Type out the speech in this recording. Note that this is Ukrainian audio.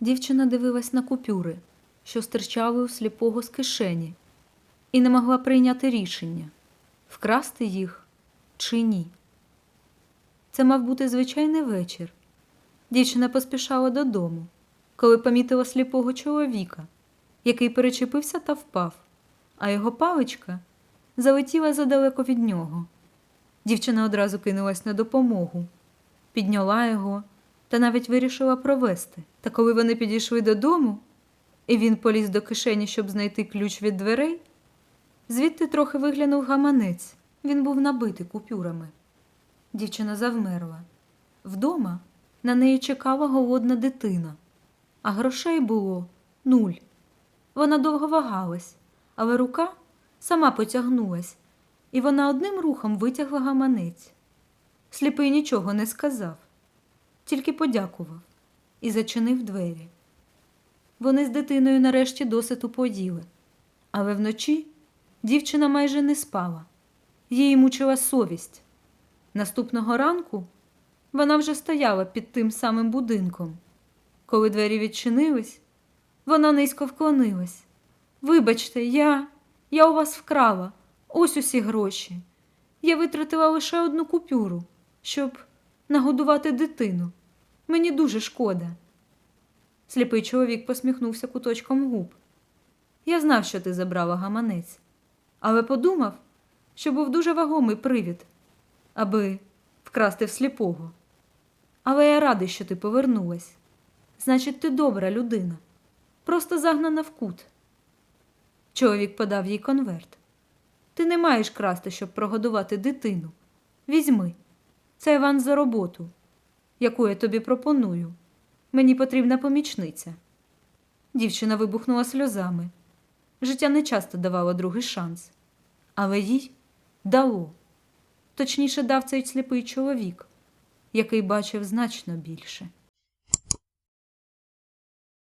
Дівчина дивилась на купюри, що стирчали у сліпого з кишені, і не могла прийняти рішення вкрасти їх чи ні. Це мав бути звичайний вечір. Дівчина поспішала додому, коли помітила сліпого чоловіка, який перечепився та впав, а його паличка залетіла задалеко від нього. Дівчина одразу кинулась на допомогу, підняла його та навіть вирішила провести. Та коли вони підійшли додому, і він поліз до кишені, щоб знайти ключ від дверей, звідти трохи виглянув гаманець. Він був набитий купюрами. Дівчина завмерла. Вдома на неї чекала голодна дитина, а грошей було нуль. Вона довго вагалась, але рука сама потягнулась, і вона одним рухом витягла гаманець. Сліпий нічого не сказав, тільки подякував і зачинив двері. Вони з дитиною нарешті досить уподіли, але вночі дівчина майже не спала. Її мучила совість. Наступного ранку вона вже стояла під тим самим будинком. Коли двері відчинились, вона низько вклонилась. Вибачте, я, я у вас вкрала. Ось усі гроші. Я витратила лише одну купюру, щоб нагодувати дитину. Мені дуже шкода. Сліпий чоловік посміхнувся куточком губ. Я знав, що ти забрала гаманець, але подумав, що був дуже вагомий привід, аби вкрасти в сліпого. Але я радий, що ти повернулась. Значить, ти добра людина, просто загнана в кут. Чоловік подав їй конверт. Ти не маєш красти, щоб прогодувати дитину. Візьми. Це Іван за роботу, яку я тобі пропоную. Мені потрібна помічниця. Дівчина вибухнула сльозами. Життя не часто давало другий шанс, але їй дало. Точніше, дав цей сліпий чоловік, який бачив значно більше.